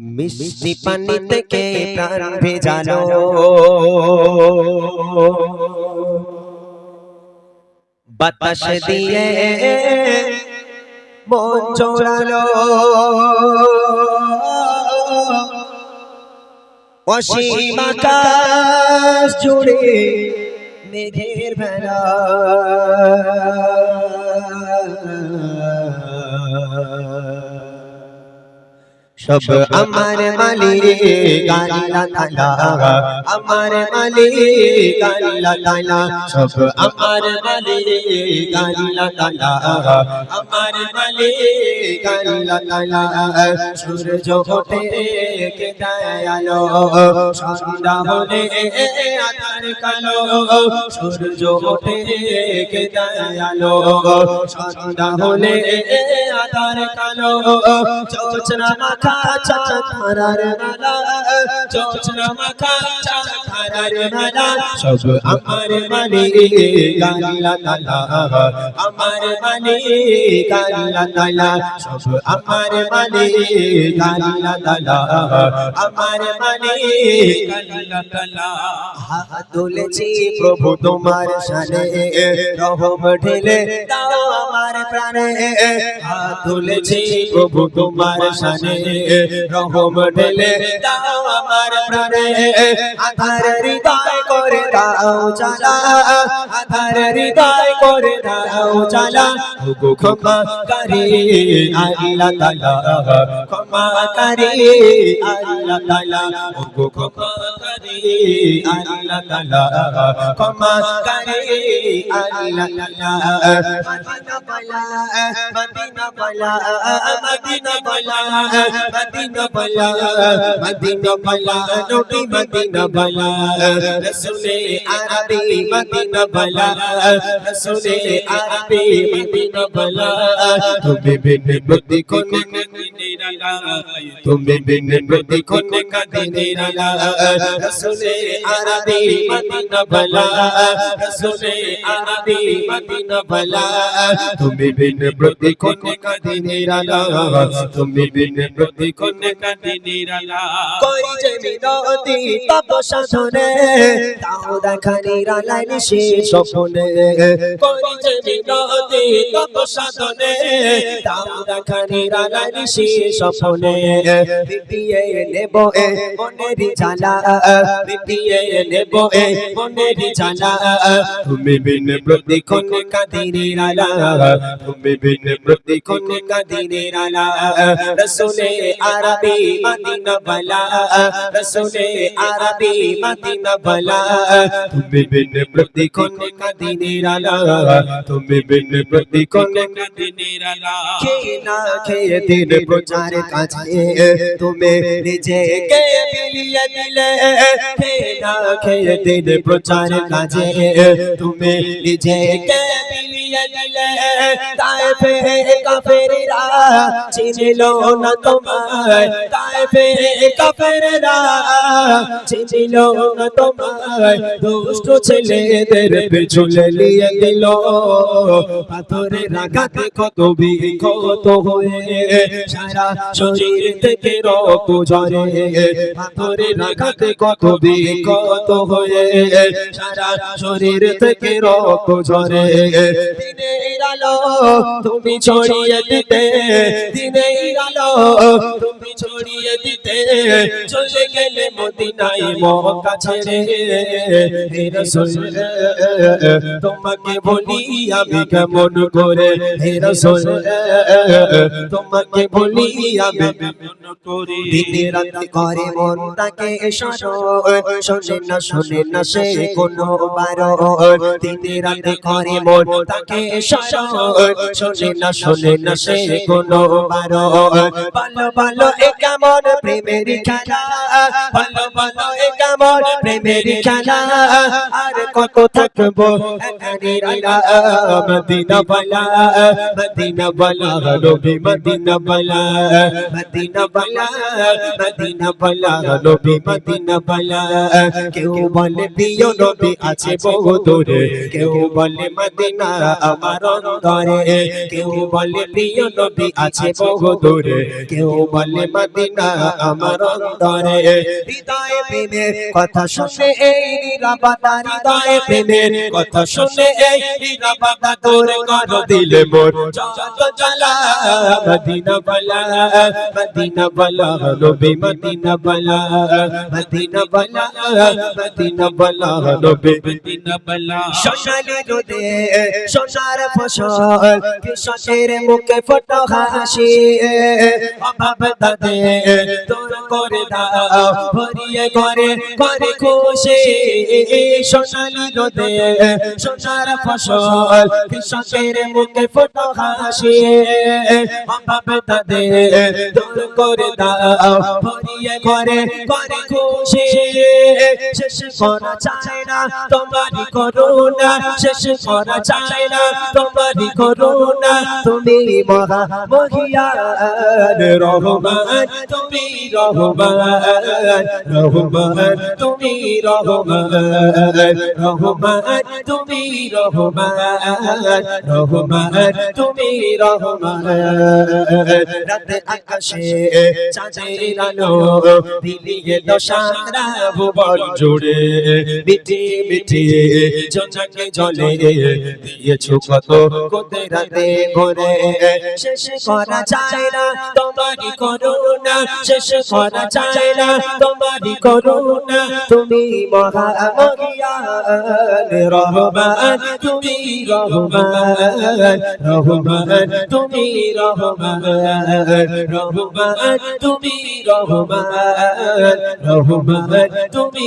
মিষ্টি পানি থেকে প্রাণ ভেজালো? বাতাস দিয়ে মন জোড়ালো। অসীম আকাশ জুড়ে মেঘের ভেলা। সব আমার মালিক আল্লাহ তাআলা আমার মালিক আল্লাহ তাআলা সব আমার মালিক আল্লাহ তাআলা আমার মালিক আল্লাহ তাআলা সূর্য ওঠে কে দেয় আলো সন্ধ্যা হলে আধার কালো। সূর্য ওঠে কে দেয় আলো সন্ধ্যা হলে আধার কালো। চোচনা মাখা চাঁদ তারার মেলা চোচনা মাখা চাঁদ তারার মেলা সব আমার মালিক আল্লাহ তাআলা আমার মালিক আল্লাহ তাআলা সব আমার মালিক আল্লাহ তাআলা আমার মালিক আল্লাহ তাআলা হাত তুলেছি প্রভু তোমার শানে রহম ঢেলে দাও আমার প্রাণে হাত তুলেছি প্রভু তোমার শানে রহম ঢেলে দাও আমার প্রাণে। আধার হৃদয় করে দাও চালা আধার হৃদয় করে দাও চালা গো ক্ষমা করে রসুলে আরবি মদিনা বলা। তুমি বিন বুদ্ধি কোনে নিরালা তুমি বিন নিরালা তুমি বিন বুদ্ধি কোনে কাদি নিরালা নিরালা কই যে মিনতি তপ সাধনে তাও দেখা নিরালাই নিশি স্বপ্নে কই যে মিনতি তপ সাধনে তাও দেখা নিরালাই নিশি স্বপ্নে। বিপিয়ে নেব এ মনেরি জ্বালা, বিপিয়ে নেব এ মনেরি রসুলে আরবি মদিনা বলা তুমি বিন প্রতি কাদি নিরালা তুমি বিন প্রতি কোনে কাদি নিরালা খেয়ে না খেয়ে দিন প্রচার কাছে তুমি নিজেকে বিলিয়ে দিলে খেয়ে না খেয়ে দিন প্রচার কাজে তুমি নিজেকে বিলিয়ে দিলে তাই ফে কাফেররা চিনিল না তোমায়। তাই ফে কাফেররা চিনিল না তোমায়। দুষ্ট ছেলেদের পেছনে নিয়ে দিল পাথরে রাখাতে কত বিক্ষত হয়ে সারা শরীর থেকে রক্ত ঝরে। পাথরে রাখাতে কত বিক্ষত হয়ে সারা শরীর থেকে রক্ত ঝরে। দিনের আলো তুমি ছড়িয়ে দিতে দিনের আলো তুমি ছড়িয়ে দিতে। চলে গেলে মদিনায় রাসূল তোমাকে বলি আমি কেমন করে। হে রাসূল তোমাকে বলি আমি কেমন করে। দিনে রাতে করে তাকে শোনে। শোনে না শোনে না সে কোনো বারণ। দিনে রাতে করে মন তাকে শোনে শোনে না শোনে না সে কোনো বারণ ভালো ভালো এ কেমন প্রেমের খেলা ভালো ভালো এ প্রেমের আর কত থাকব মদিনা বলা মদিনা বলা নবী মদিনা বলা মদিনা বলা মদিনা বলা নবী মদিনা বলা কেউ বলে প্রিয় নবী আছে বহু দূরে কেউ বলে মদিনা আমার অন্তরে কেউ বলে, প্রিয় নবী আছে বহু দূরে কেউ বলে, মদিনা আমার অন্তরে। হৃদয়ে প্রেমের কথা শুনে এই নিরাপত্তা হৃদয়ে প্রেমের কথা শুনে এই নিরাপত্তা তোর কর দিলে মোর। জ্বালা মদিনা বলা মদিনা বলা, নবী মদিনা বলা মদিনা বলা মদিনা বলা, নবী মদিনা বলা। সোনালি রোদে সোনার ফসল কৃষকের মুখে ফটো হাসি অভাব তাদে তোর করে দাও, ভরিয়ে করে করে খুশি সোনালি রোদে, সোনার ফসল, কৃষকের মুখে ফটো হাসি অভাব তাদে তোর করে দাও, ভরিয়ে করে করে খুশি শেষ তুমি মহা মহিয়ান তুমি রহমান রহমান তুমি রহমান রহমান তুমি রাতে আকাশে চাঁদের জুড়ে মিটি মিটি জঞ্জাকে জলে দিয়েছ কত কোতে রাতে ভরে। শেষ করা যায় না, তোমারই করুণা। শেষ করা যায় না, তোমারই করুণা। তুমি মহা রহমান, তুমি রহমান রহমান, তুমি রহমান রহমান, তুমি রহমান রহমান, তুমি